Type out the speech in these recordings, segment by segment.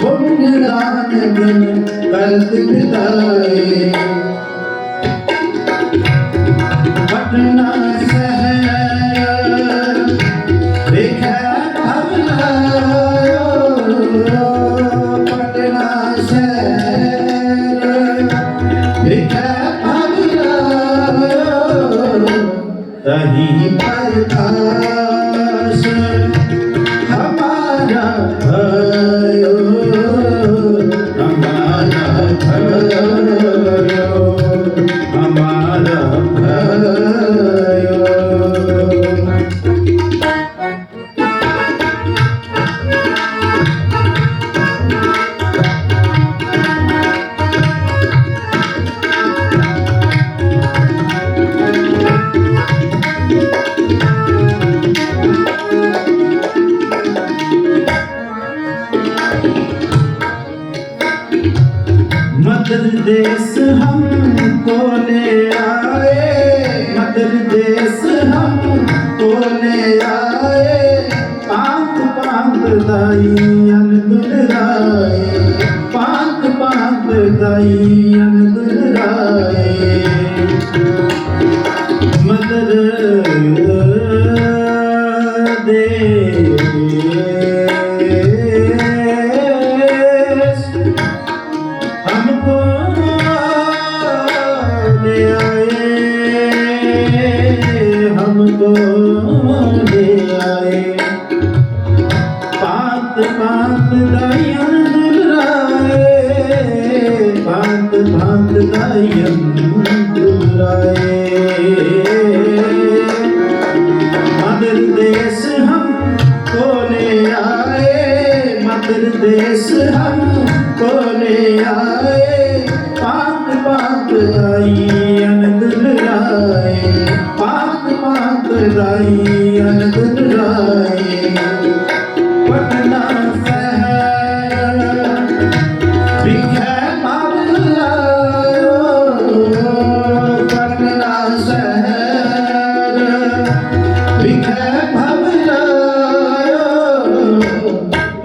ਪੁੰਨਦਾਨ ਦਿਨ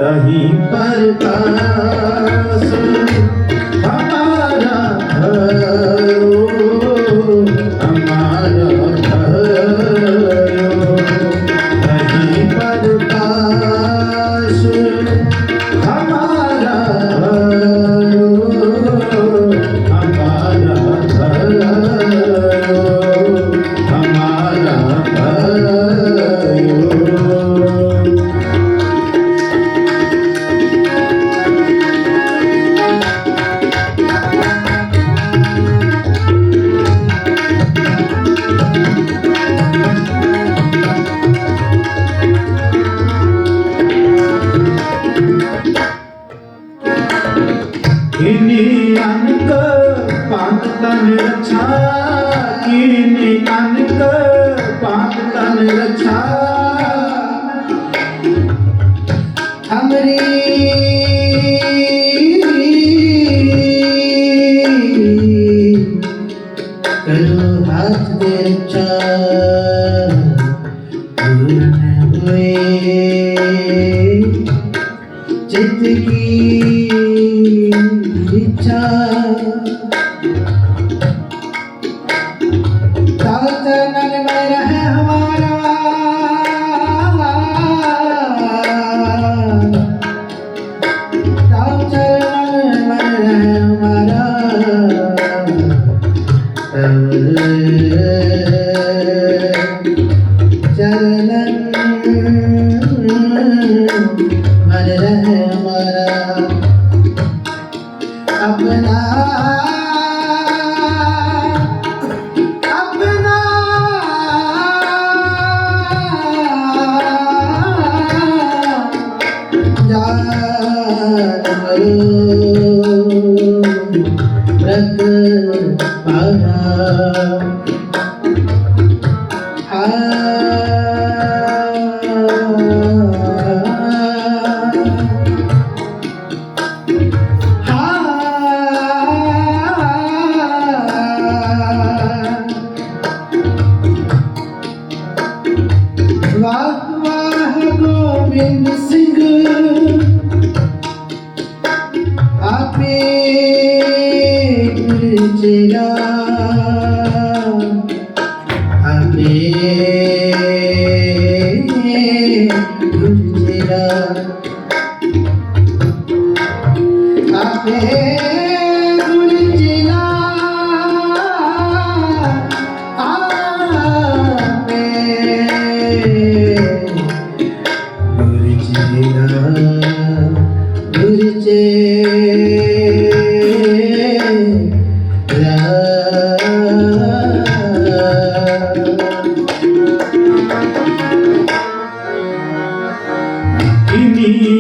कहीं पर का ਕਿਨੀ ਅਨਕ ਪੰਤ ਤਨ ਰਛਾ। ਕਿਨੀ ਅਨਕ ਪੰਤ ਤਨ ਰਛਾ। ਅਮਰੀ जिंदगी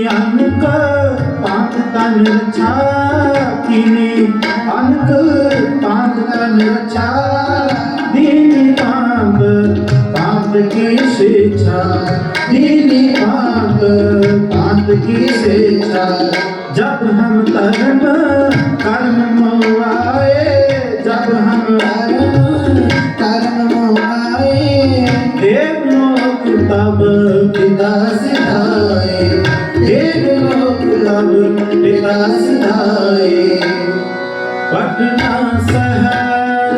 ਅਨਕ ਪਾਤ ਤਨ ਛਾ ਕਿਨੇ ਅਨਕ ਪਾਤ ਤਨ ਛਾ ਦੀਨੀ ਪਾਪ। ਪਾਪ ਕੀ ਸਿੱਛਾ ਦੀਨੀ ਪਾਪ। ਪਾਪ ਕੀ ਸਿੱਛਾ ਜਬ ਹਮ ਕਰਮ ਕਰਮ ਮੋ ਵਸਦਾਏ ਪਟਨਾ ਸਹਿਰ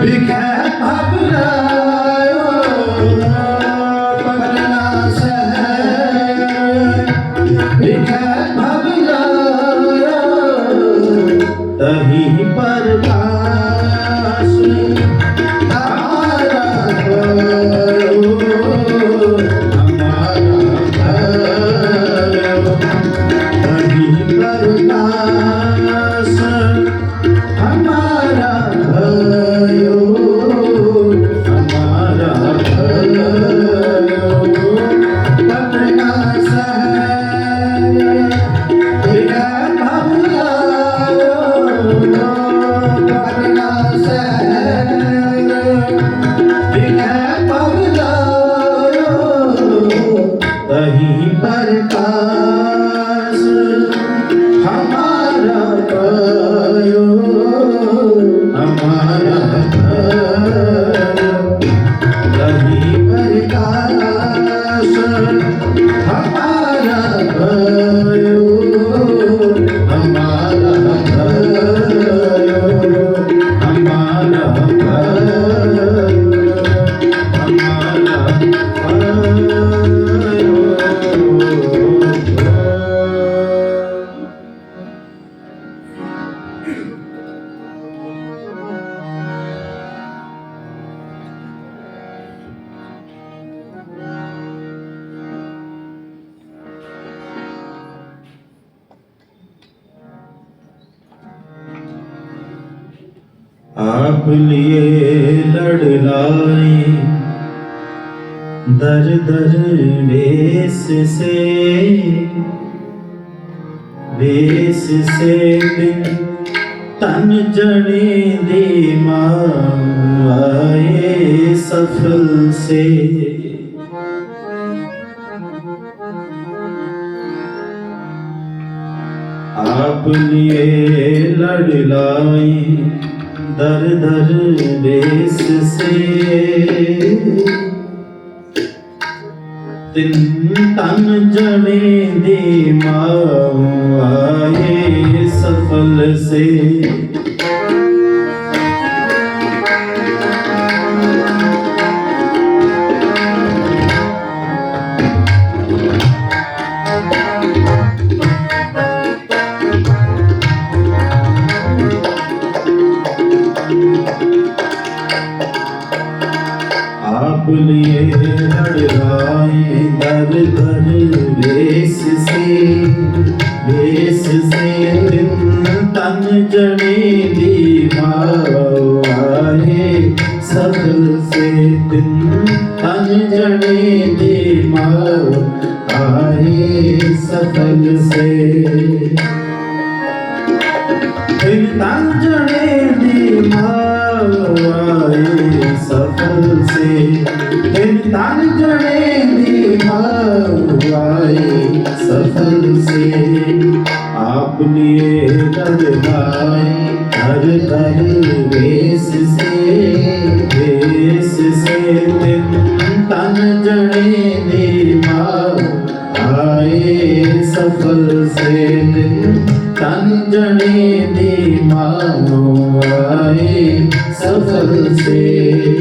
ਵਿਖੇ ਭਵਰਾ आप लिए लड़ लाई दर दर वेस से वेस से दिन तन जने दी आए सफल से आप लिए लड़ लाई दर दर बेस से तिन तन जने दे माओ आए आप लिए डरवाए हर हर वेश से वेश से दिन तन जने दी आए सफल से दिन तन जने दी मानो आए सफल से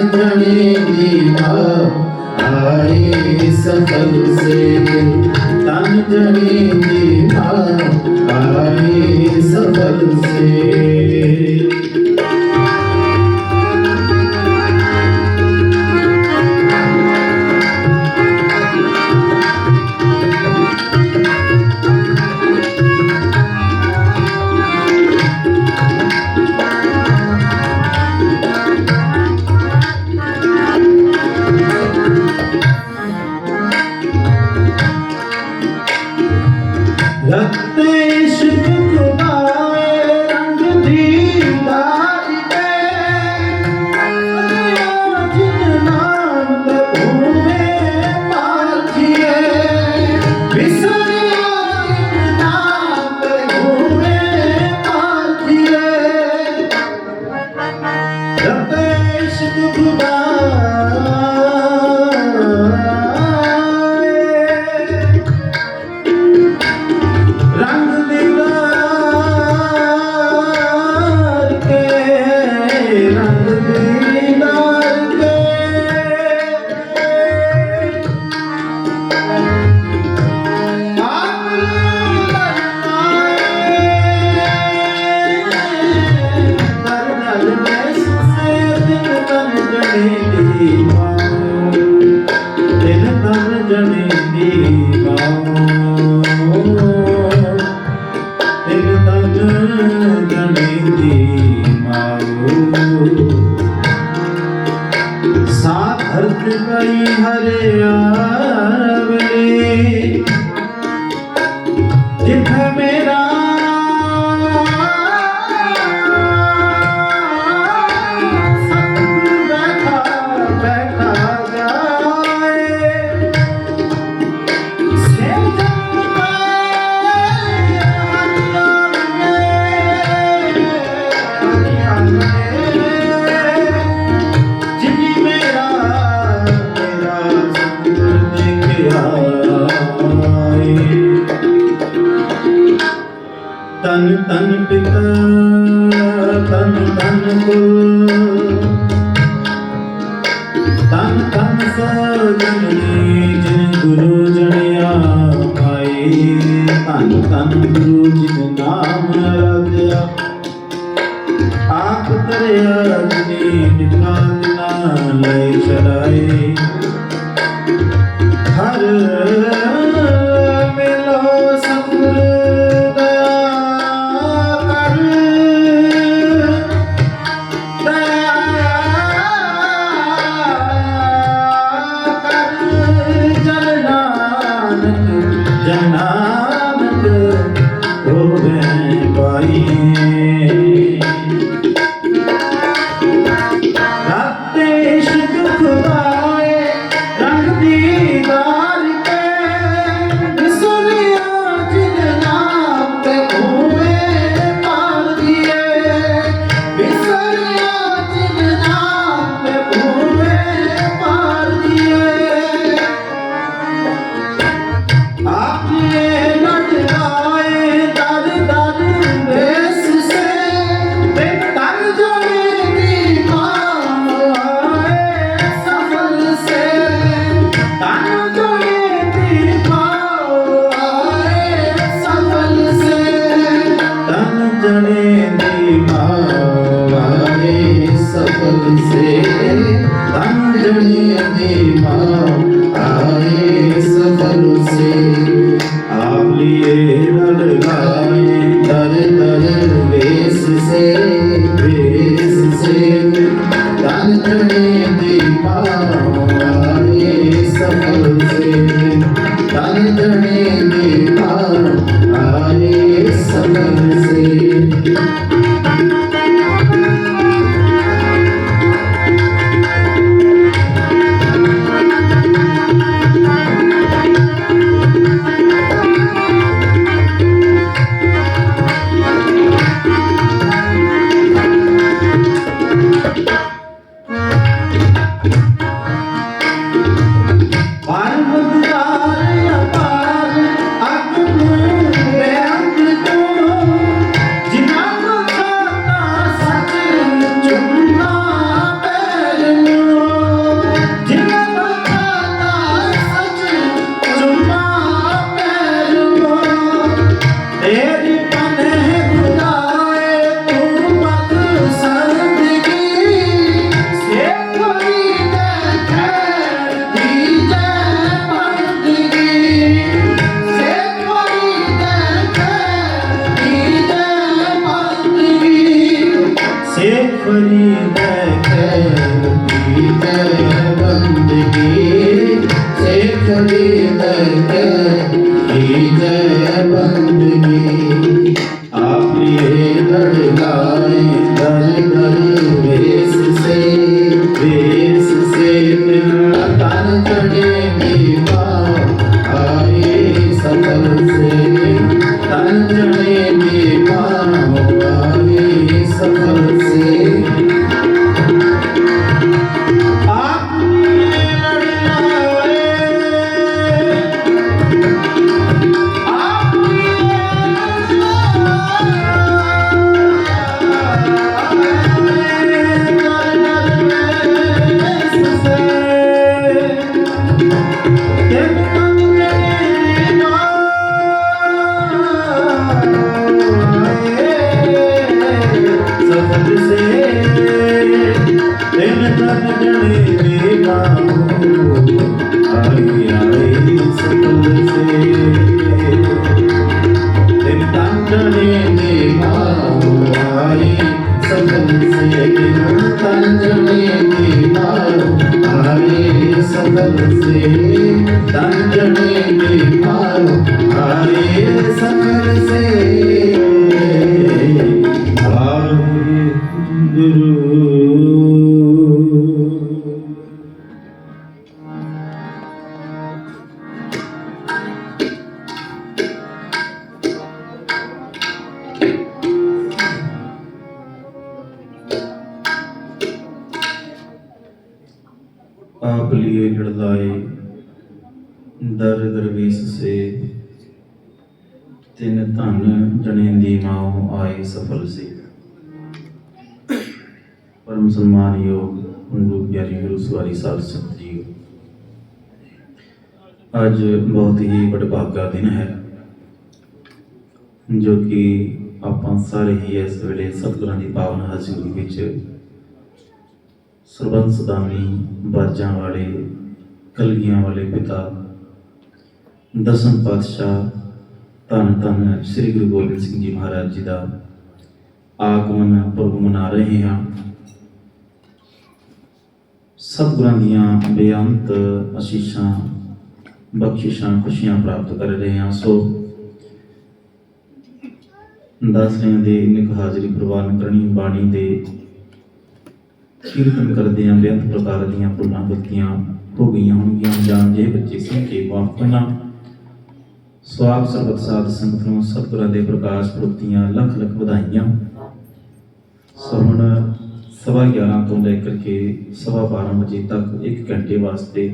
नमी दीवा आए सफल से तन जमी दीवा आए सफल से ਦਰ ਦਰਵੇਸ਼ ਸੇ ਤਿੰਨ ਧਨ ਜਣੇ ਦੀ ਮਾਂ ਆਏ ਸਫਲ ਸੀ। ਪਰਮ ਸਨਮਾਨਯੋਗ ਗੁਰੂ ਪਿਆਰੀ ਗੁਰੂ ਸਵਾਰੀ ਸਾਧ ਸੰਗਤ ਜੀ, ਅੱਜ ਬਹੁਤ ਹੀ ਵਡਭਾਗਾ ਦਿਨ ਹੈ, ਜੋ ਕਿ ਆਪਾਂ ਸਾਰੇ ਹੀ ਇਸ ਵੇਲੇ ਸਤਿਗੁਰਾਂ ਦੀ ਪਾਵਨ ਹਾਜ਼ਰੀ ਵਿੱਚ ਸਰਬੰਸ ਸਦਾਮੀ ਬਾਜਾਂ ਵਾਲੇ, ਕਲਗੀਆਂ ਵਾਲੇ ਪਿਤਾ ਦਸਮ ਪਾਤਸ਼ਾਹ, ਧੰਨ ਧੰਨ ਸ੍ਰੀ ਗੁਰੂ ਗੋਬਿੰਦ ਸਿੰਘ ਜੀ ਮਹਾਰਾਜ ਜੀ ਦਾ ਆਗਮਨ ਪੁਰਬ ਮਨਾ ਰਹੇ ਹਾਂ। ਸਭ ਗੁਰਾਂ ਦੀਆਂ ਬੇਅੰਤ ਅਸ਼ੀਸ਼ਾਂ, ਬਖਸ਼ਿਸ਼ਾਂ, ਖੁਸ਼ੀਆਂ ਪ੍ਰਾਪਤ ਕਰ ਰਹੇ ਹਾਂ। ਸੋ ਦਾਸਰਿਆਂ ਦੇ ਨਿਕ ਹਾਜ਼ਰੀ ਪ੍ਰਵਾਨ ਕਰਨੀ, ਬਾਣੀ ਦੇ ਕੀਰਤਨ ਕਰਦੇ ਆਂ ਬੇਅੰਤ ਪ੍ਰਕਾਰ ਦੀਆਂ ਭੁੱਲਾਂ ਗਲਤੀਆਂ ਹੋ ਗਈਆਂ ਹੋਣਗੀਆਂ। ਜਾਂ ਜੇ ਬੱਚੇ ਸਿੰਘ ਕੇ ਮਾਫ ਕਰਨਾ ਸਵਾਗ ਸਰਬਤ ਸਾਧ ਸੰਗਤ ਨੂੰ ਸਤਿਗੁਰਾਂ ਦੇ ਪ੍ਰਕਾਸ਼ ਪੁਰਬ ਦੀਆਂ ਲੱਖ ਲੱਖ ਵਧਾਈਆਂ। ਸੋ ਹੁਣ ਸਵਾ 11 ਤੋਂ ਲੈ ਕਰਕੇ ਸਵਾ 12 ਵਜੇ ਤੱਕ 1 ਘੰਟੇ ਵਾਸਤੇ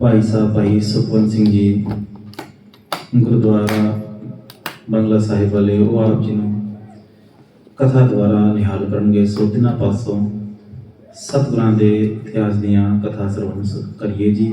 ਭਾਈ ਸਾਹਿਬ ਭਾਈ ਸੁਖਵੰਤ ਸਿੰਘ ਜੀ, ਗੁਰਦੁਆਰਾ ਬੰਗਲਾ ਸਾਹਿਬ ਵਾਲੇ, ਉਹ ਆਪ ਜੀ ਨੂੰ ਕਥਾ ਦੁਆਰਾ ਨਿਹਾਲ ਕਰਨਗੇ। ਸੋ ਦਿਨਾਂ ਪਾਸੋਂ ਸਤਿਗੁਰਾਂ ਦੇ ਇਤਿਹਾਸ ਦੀਆਂ ਕਥਾ ਸਰਵਣ ਕਰੀਏ ਜੀ।